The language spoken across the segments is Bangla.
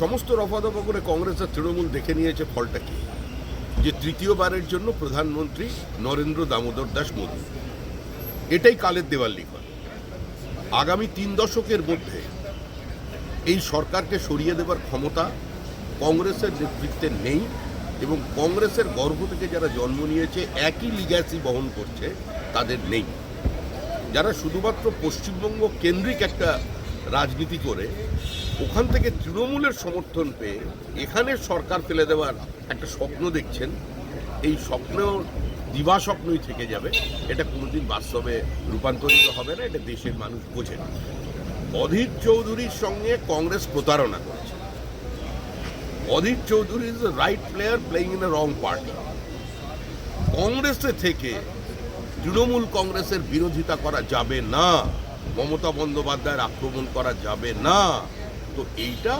সমস্ত রফাদফা করে কংগ্রেস আর তৃণমূল দেখে নিয়েছে ফলটা কি? যে তৃতীয়বারের জন্য প্রধানমন্ত্রী নরেন্দ্র দামোদর দাস মোদী। এটাই কালের দেওয়াল লিখন। আগামী তিন দশকের মধ্যে এই সরকারকে সরিয়ে দেবার ক্ষমতা কংগ্রেসের নেতৃত্বে নেই এবং কংগ্রেসের গর্ভ থেকে যারা জন্ম নিয়েছে, একই লিগ্যাসি বহন করছে, তাদের নেই। যারা শুধুমাত্র পশ্চিমবঙ্গ কেন্দ্রিক একটা রাজনীতি করে ওখান থেকে তৃণমূলের সমর্থন পেয়ে এখানে সরকার ফেলে দেওয়ার একটা স্বপ্ন দেখছেন। এই স্বপ্ন দিবা স্বপ্নই থেকে যাবে। এটা কোনোদিন বাস্তবে রূপান্তরিত হবে না, এটা দেশের মানুষ বোঝে না। অধীর চৌধুরীর সঙ্গে কংগ্রেস প্রতারণা করেছে। Adhir Chowdhury is right player playing in a wrong party কংগ্রেসে থেকে তৃণমূল কংগ্রেসের বিরোধিতা করা যাবে না। মমতা বন্দ্যোপাধ্যায়ের আক্রমণ করা যাবে না। তো এইটা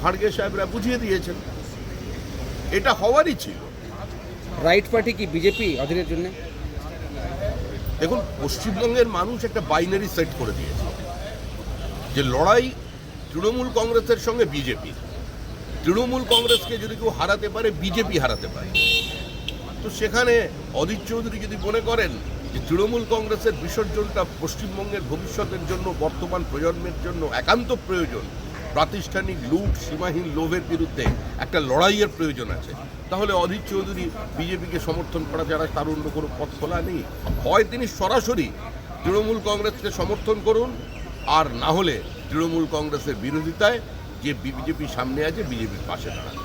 খাড়গে সাহেবরা বুঝিয়ে দিয়েছেন। এটা হওয়ারই ছিল। রাইট পার্টি কি বিজেপি অধীরের জন্য? দেখুন পশ্চিমবঙ্গের মানুষ একটা বাইনারি সেট করে দিয়েছে। যে লড়াই তৃণমূল কংগ্রেসের সঙ্গে বিজেপি। তৃণমূল কংগ্রেসকে যদি কেউ হারাতে পারে বিজেপি হারাতে পারে। তো সেখানে অদিত চৌধুরী যদি মনে করেন যে তৃণমূল কংগ্রেসের বিসর্জনটা পশ্চিমবঙ্গের ভবিষ্যতের জন্য, বর্তমান প্রজন্মের জন্য একান্ত প্রয়োজন। প্রাতিষ্ঠানিক লুট, সীমাহীন লোভের বিরুদ্ধে একটা লড়াইয়ের প্রয়োজন আছে। তাহলে অধীর চৌধুরী বিজেপিকে সমর্থন করা ছাড়া তার অন্য কোনো পথ খোলা নেই। হয় তিনি সরাসরি তৃণমূল কংগ্রেসকে সমর্থন করুন, আর না হলে তৃণমূল কংগ্রেসের বিরোধিতায় যে বিজেপি সামনে আছে, বিজেপির পাশে দাঁড়ান।